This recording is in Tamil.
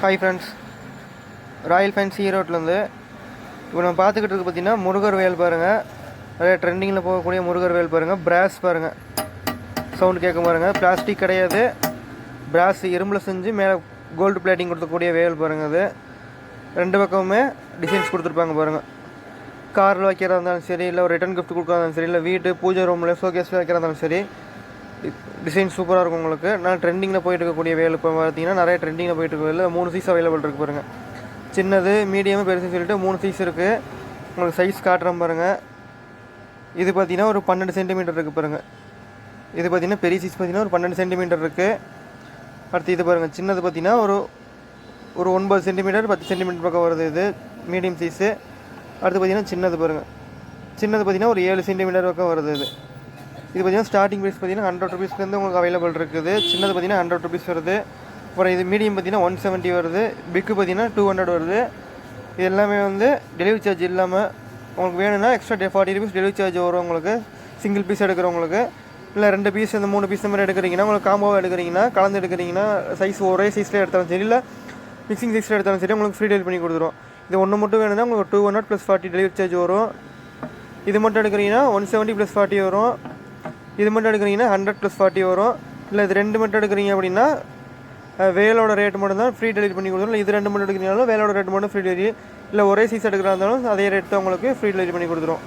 ஹாய் ஃப்ரெண்ட்ஸ் ராயல் ஃபேன்ஸ் ஈரோட்லேருந்து இப்போ நம்ம பார்த்துக்கிட்டு இருக்கு பார்த்தீங்கன்னா முருகர் வேல் பாருங்கள் நிறைய ட்ரெண்டிங்கில் போகக்கூடிய முருகர் வேல் பாருங்கள் பிராஸ் பாருங்கள் சவுண்டு கேட்க பாருங்கள் பிளாஸ்டிக் கிடையாது. பிராஸ் இரும்பில் செஞ்சு மேலே கோல்டு பிளேட்டிங் கொடுக்கக்கூடிய வேல் பாருங்கள் அது. ரெண்டு பக்கமுமே டிசைன்ஸ் கொடுத்துருப்பாங்க பாருங்கள் காரில் வைக்கிறதா இருந்தாலும் சரி இல்லை ஒரு ரிட்டன் கிஃப்ட் கொடுக்கறதா இருந்தாலும் சரி இல்லை வீட்டு பூஜை ரூமில் ஷோகேஸில் வைக்கிறதா இருந்தாலும் சரி டிசைன் சூப்பராக இருக்கும் உங்களுக்கு. நான் ட்ரெண்டிங்கில் போயிட்டு இருக்கக்கூடிய வேல் இப்போ பார்த்தீங்கன்னா நிறைய ட்ரெண்டிங்கில் போயிட்டு இருக்க வேலை மூணு சைஸ் அவைலபிள் இருக்குது பாருங்கள் சின்னது மீடியம் பெருசுன்னு சொல்லிட்டு மூணு சைஸ் இருக்குது உங்களுக்கு சைஸ் காட்டுறேன் பாருங்கள் இது பார்த்தீங்கன்னா ஒரு பன்னெண்டு சென்டிமீட்டர் இருக்குது பாருங்கள் இது பார்த்தீங்கன்னா பெரிய சைஸ் பார்த்தீங்கன்னா ஒரு பன்னெண்டு சென்டிமீட்டர் இருக்குது அடுத்து இது பாருங்கள் சின்னது பார்த்தீங்கன்னா ஒரு ஒரு ஒன்பது சென்டிமீட்டர் பத்து சென்டிமீட்டர் பக்கம் வருது இது மீடியம் சைஸு அடுத்து பார்த்தீங்கன்னா சின்னது பாருங்கள் சின்னது பார்த்தீங்கன்னா ஒரு ஏழு சென்டிமீட்டர் பக்கம் வருது இது. இது பார்த்தீங்கன்னா ஸ்டார்டிங் ப்ரைஸ் பார்த்தீங்கன்னா ஹண்ட்ரட் ருபீஸ்லேருந்து உங்களுக்கு அவைலபிள் இருக்குது. சின்னது பார்த்தீங்கன்னா ஹண்ட்ரட் ருபீஸ் வருது. அப்புறம் இது மீடியம் பார்த்தீங்கன்னா ஒன் செவன்ட்டி வருது. பிக்கு பார்த்திங்கன்னா டூ ஹண்ட்ரட் வருது. இது எல்லாமே வந்து டெலிவரி சார்ஜ் இல்லாமல் உங்களுக்கு வேணும்னா extra forty rupees delivery charge வரும் உங்களுக்கு. சிங்கிள் பீஸ் எடுக்கிறவங்களுக்கு. இல்லை ரெண்டு பீஸ் இந்த மூணு பீஸ் இந்த மாதிரி எடுக்கிறீங்கன்னா உங்களுக்கு காம்போவாக எடுக்கிறீங்கன்னா கலந்து எடுக்கிறீங்கன்னா சைஸ் ஒரே சைஸில் எடுத்தாலும் சரி இல்லை மிக்சிங் சைஸில் எடுத்தாலும் சரி உங்களுக்கு ஃப்ரீ டெலிவரி பண்ணி கொடுத்துரும். இது ஒன்று மட்டும் வேணும்னா உங்களுக்கு two hundred plus forty delivery charge வரும். இது மட்டும் எடுக்கிறீங்கன்னா ஒன் செவன்ட்டி ப்ளஸ் ஃபார்ட்டி வரும். இது மட்டும் எடுக்கிறீங்கன்னா ஹண்ட்ரட் ப்ளஸ் ஃபார்ட்டி வரும். இல்லை இது ரெண்டு மட்டும் எடுக்கிறீங்க அப்படின்னா வேலோட ரேட் மட்டும் தான் ஃப்ரீ டெலிவரி பண்ணி கொடுத்துரும் இல்லை இது ரெண்டு மட்டும் எடுக்கிறீங்கனாலும் வேலோட ரேட் மட்டும் ஃப்ரீ டெலிவரி இல்லை ஒரே சீசன் எடுக்கிறா இருந்தாலும் அதே ரேட் தான் உங்களுக்கு ஃப்ரீ டெலிவரி பண்ணி கொடுத்துரும்.